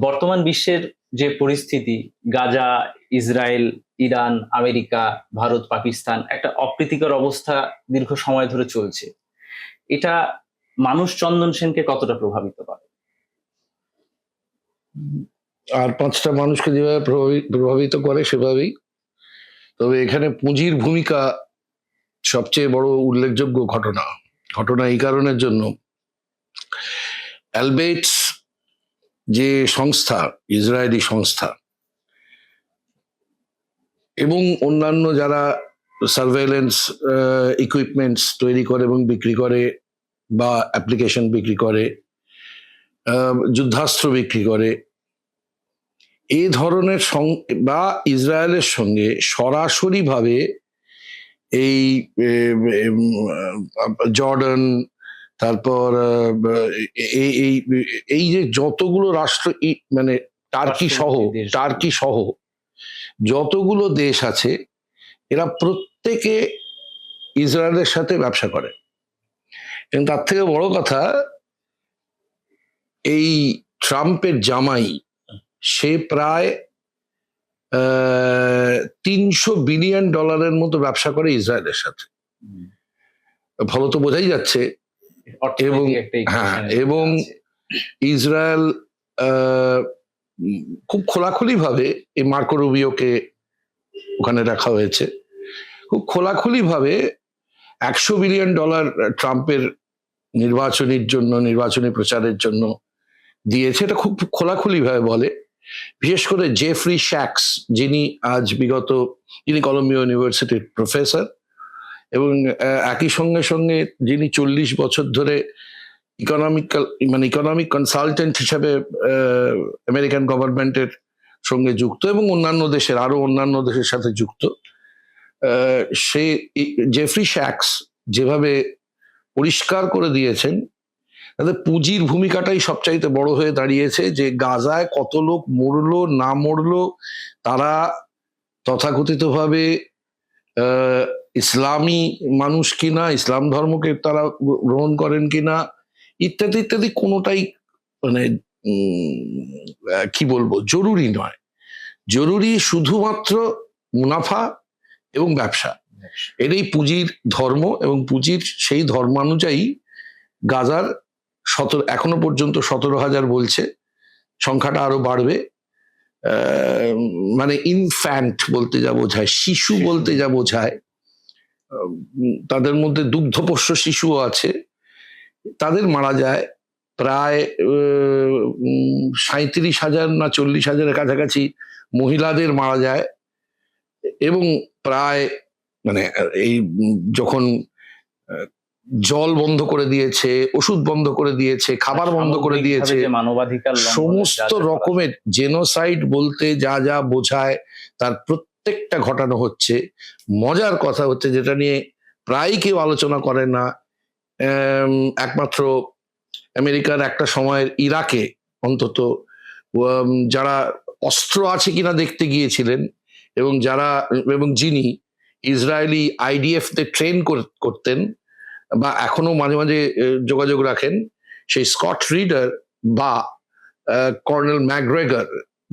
বর্তমান বিশ্বের যে পরিস্থিতি, Gaza, Israel, Iran, America, Bharat, Pakistan, একটা অপ্রীতিকর অবস্থা দীর্ঘ সময় ধরে চলছে। এটা মানুষ চন্দন সেনকে কতটা প্রভাবিত করে? আর পাঁচটা মানুষকে যেভাবে প্রভাবি- প্রভাবিত করে সেভাবেই। তবে এখানে পুঁজির ভূমিকা সবচেয়ে বড় উল্লেখযোগ্য ঘটনা। ঘটনা এই কারণের জন্য। অ্যালবেটস যে সংস্থা, ইসরায়েলি সংস্থা, এবং অন্যান্য যারা সার্ভেলেন্স ইকুইপমেন্টস তৈরি করে এবং বিক্রি করে বা অ্যাপ্লিকেশন বিক্রি করে যুদ্ধাস্ত্র বিক্রি করে এই ধরনের বা ইসরায়েলের সঙ্গে সরাসরিভাবে এই জর্ডান তারপর এই এই যে যতগুলো রাষ্ট্র মানে টার্কি সহ টার্কি সহ যতগুলো দেশ আছে এরা প্রত্যেকে ইসরায়েলের সাথে ব্যবসা করে। এবং তার থেকে বড় কথা এই ট্রাম্পের জামাই সে প্রায় তিনশো বিলিয়ন ডলারের মতো ব্যবসা করে ইসরায়েলের সাথে। ফলত বোঝাই যাচ্ছে একটা হ্যাঁ, এবং ইসরায়েল আহ, খুব খোলাখুলি ভাবে এই মার্কো রুবিওকে ওখানে রাখা হয়েছে। খুব খোলাখুলি ভাবে একশো বিলিয়ন ডলার ট্রাম্পের নির্বাচনীর জন্য নির্বাচনী প্রচারের জন্য দিয়েছে। এটা খুব খোলাখুলি ভাবে বলে। বিশেষ করে জেফরি শ্যাক্স যিনি আজ বিগত যিনি কলম্বিয়া ইউনিভার্সিটির প্রফেসর এবং একই সঙ্গে সঙ্গে যিনি চল্লিশ বছর ধরে ইকোনমিক্যাল মানে ইকোনমিক কনসালটেন্ট হিসাবে আমেরিকান গভর্নমেন্টের সঙ্গে যুক্ত এবং অন্যান্য দেশের, আরও অন্যান্য দেশের সাথে যুক্ত সে জেফরি শ্যাক্স যেভাবে পরিষ্কার করে দিয়েছেন তাদের পুঁজির ভূমিকাটাই সবচাইতে বড় হয়ে দাঁড়িয়েছে যে গাজায় কত লোক মরলো, না মরলো, তারা তথাকথিতভাবে ইসলামী মানুষ কিনা ইসলাম ধর্মকে তারা গ্রহণ করেন কিনা ইত্যাদি ইত্যাদি কোনোটাই মানে কি বলব জরুরি নয়। জরুরি শুধুমাত্র মুনাফা এবং ব্যবসা। এটাই পুঁজির ধর্ম এবং পুঁজির সেই ধর্মানুযায়ী গাজার সতেরো এখনও পর্যন্ত সতেরো হাজার বলছে সংখ্যাটা আরও বাড়বে। মানে ইনফ্যান্ট বলতে যা বোঝায় শিশু। বলতে যা বোঝায় তাদের মধ্যে দুগ্ধপোষ্য শিশুও আছে। তাদের মারা যায় প্রায় সাঁত্রিশ হাজার না চল্লিশ হাজারের কাছাকাছি মহিলাদের মারা যায়। এবং প্রায় মানে এই যখন জল বন্ধ করে দিয়েছে ওষুধ বন্ধ করে দিয়েছে খাবার বন্ধ করে দিয়েছে মানবাধিকার সমস্ত রকমের জেনোসাইড বলতে যা যা বোঝায় তার প্রত্যেকটা ঘটানো হচ্ছে। মজার কথা হচ্ছে যেটা নিয়ে প্রায় কেউ আলোচনা করে না। একমাত্র আমেরিকার একটা সময়ের ইরাকে অন্তত যারা অস্ত্র আছে কিনা দেখতে গিয়েছিলেন এবং যারা, এবং যিনি ইসরায়েলি আইডিএফ তে ট্রেন করতেন বা এখনও মাঝে মাঝে যোগাযোগ রাখেন সেই স্কট রিডার বা কর্নেল ম্যাকগ্রেগার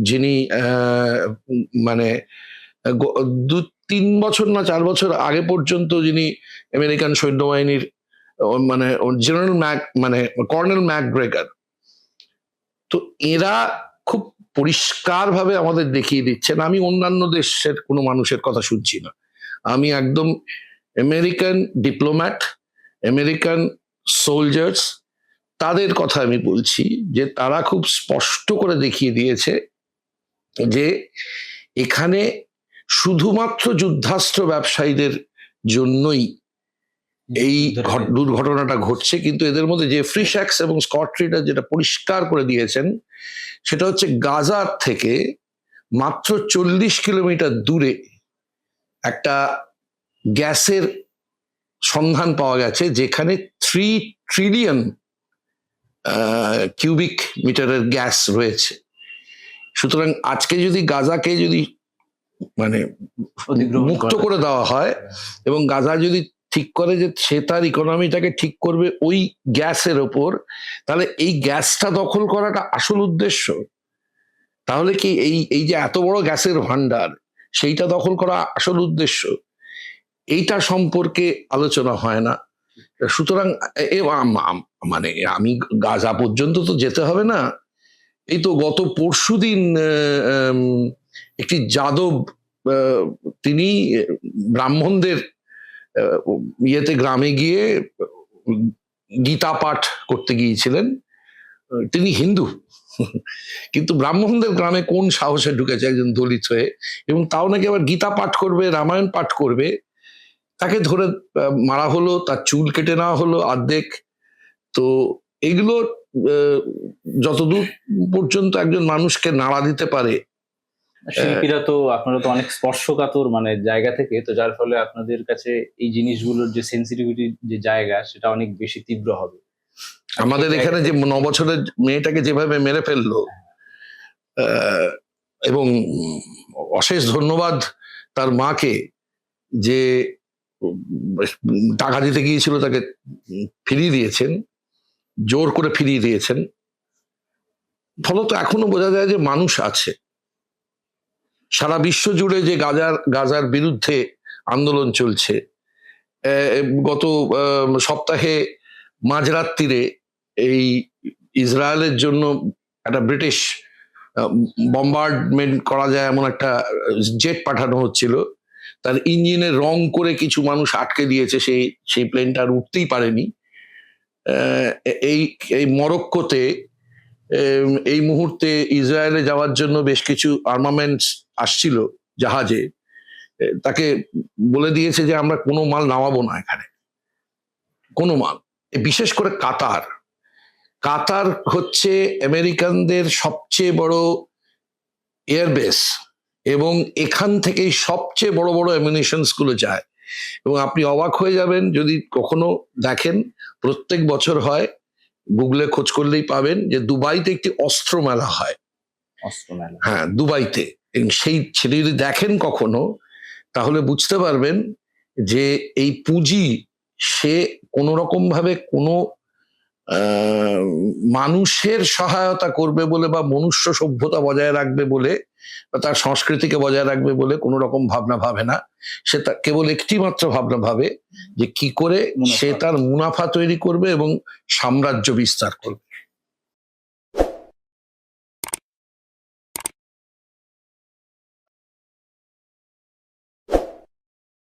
যিনি মানে দু তিন বছর না চার বছর আগে পর্যন্ত যিনি আমেরিকান সৈন্যবাহিনীর মানে জেনারেল ম্যাক মানে কর্নেল ম্যাক ব্রেকার তো এরা খুব পরিষ্কার ভাবে আমাদের দেখিয়ে দিচ্ছেন। আমি অন্যান্য দেশের কোনো মানুষের কথা শুনছি না। আমি একদম আমেরিকান ডিপ্লোম্যাট আমেরিকান সোলজার্স তাদের কথা আমি বলছি যে তারা খুব স্পষ্ট করে দেখিয়ে দিয়েছে যে এখানে শুধুমাত্র যুদ্ধাস্ত্র ব্যবসায়ীদের জন্যই এই ঘট- দুর্ঘটনাটা ঘটছে কিন্তু এদের মধ্যে যে ফ্রিশ্যাক্স এবং স্কট রিডার যেটা পরিষ্কার করে দিয়েছেন সেটা হচ্ছে গাজার থেকে মাত্র চল্লিশ কিলোমিটার দূরে একটা গ্যাসের সন্ধান পাওয়া গেছে যেখানে থ্রি ট্রিলিয়ন কিউবিক মিটারের গ্যাস রয়েছে। সুতরাং আজকে যদি গাজাকে যদি মানে মুক্ত করে। দেওয়া হয় এবং গাজা যদি ঠিক করে যে সে তার ইকোনমিটাকে ঠিক করবে ওই গ্যাসের ওপর তাহলে এই গ্যাসটা দখল করাটা আসল উদ্দেশ্য। তাহলে কি এই এই যে এত বড় গ্যাসের ভান্ডার সেইটা দখল করা আসল উদ্দেশ্য? এইটা সম্পর্কে আলোচনা হয় না। সুতরাং মানে আমি গাজা পর্যন্ত তো যেতে হবে না। এই তো গত পরশুদিন দিন একটি যাদব তিনি ব্রাহ্মণদের ইয়েতে গ্রামে গিয়ে গীতা পাঠ করতে গিয়েছিলেন। তিনি হিন্দু। কিন্তু ব্রাহ্মণদের গ্রামে কোন সাহসে ঢুকেছে একজন দলিত হয়ে? এবং তাও নাকি আবার গীতা পাঠ করবে, রামায়ণ পাঠ করবে? তাকে ধরে মারা হলো, তার চুল কেটে নেওয়া হলো অর্ধেক। তো এগুলো যতদূর পর্যন্ত একজন মানুষকে নাড়া দিতে পারে শিল্পীরা তো আপনারা তো অনেক স্পর্শকাতর মানে জায়গা থেকে, তো যার ফলে আপনাদের কাছে এই জিনিসগুলোর যে সেন্সিটিভিটির যে জায়গা, সেটা অনেক বেশি তীব্র হবে। আমাদের এখানে যে ন বছরের মেয়েটাকে যেভাবে মেরে ফেলল এবং অশেষ ধন্যবাদ তার মাকে যে টাকা দিতে গিয়েছিল, তাকে ফিরিয়ে দিয়েছেন, জোর করে ফিরিয়ে দিয়েছেন। ফলত এখনও বোঝা যায় যে মানুষ আছে। সারা বিশ্ব জুড়ে যে গাজার গাজার বিরুদ্ধে আন্দোলন চলছে গত সপ্তাহে মাঝরাত্রিরে এই ইসরায়েলের জন্য একটা ব্রিটিশ বম্বার্ডমেন্ট করা যায় এমন একটা জেট পাঠানো হচ্ছিল। তার ইঞ্জিনের রং করে কিছু মানুষ আটকে দিয়েছে, সেই সেই প্লেনটা আর উঠতেই পারেনি। এই এই মরক্কোতে এই মুহূর্তে ইসরায়েলে যাওয়ার জন্য বেশ কিছু আর্মামেন্টস আসছিল জাহাজে তাকে বলে দিয়েছে যে আমরা কোনো মাল নামাবো না এখানে। কোনো মাল। বিশেষ করে কাতার। কাতার হচ্ছে আমেরিকানদের সবচেয়ে বড় এয়ারবেস এবং এখান থেকেই সবচেয়ে বড় বড় অ্যামিনেশনসগুলো যায়। এবং আপনি অবাক হয়ে যাবেন যদি কখনো দেখেন প্রত্যেক বছর হয় গুগলে খোঁজ করলেই পাবেন যে দুবাইতে একটি অস্ত্র মেলা হয়। অস্ত্র মেলা হ্যাঁ দুবাইতে। এবং সেই সেটা যদি দেখেন কখনো তাহলে বুঝতে পারবেন যে এই পুঁজি সে কোনো রকম ভাবে কোনো মানুষের সহায়তা করবে বলে বা মনুষ্য সভ্যতা বজায় রাখবে বলে বা তার সংস্কৃতিকে বজায় রাখবে বলে কোনো রকম ভাবনা ভাবে না। সে তা কেবল একটি মাত্র ভাবনা ভাবে যে কি করে সে তার মুনাফা তৈরি করবে এবং সাম্রাজ্য বিস্তার করবে।